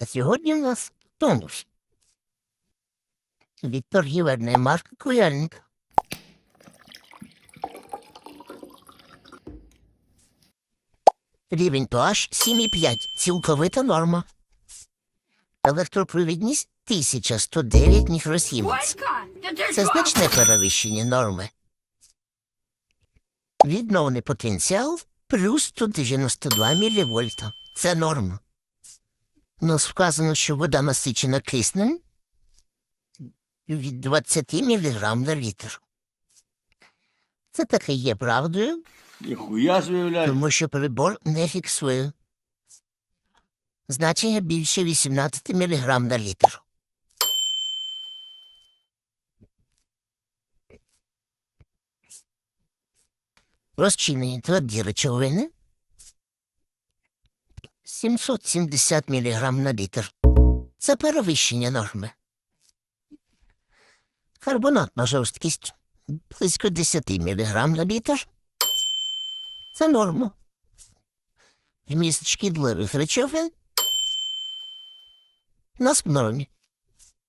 А сьогодні у нас тонус. Від торгівельної марки Куяльник. Рівень pH 7,5. Цілковита норма. Електропровідність 1109 мікросіменс. Це значне перевищення норми. Відновний потенціал плюс 192 мВ. Це норма. У нас вказано, що вода насичена киснем від 20 мг на літр. Це таки є правдою, Ніхуя собі, тому що прибор не фіксує. Значення більше 18 мг на літр. Розчинені тверді речовини 770 мг на літр. Це перевищення норми. Карбонатна жорсткість близько 10 мг на літр. Це норма. Вміст шкідливих речовин нас в нормі.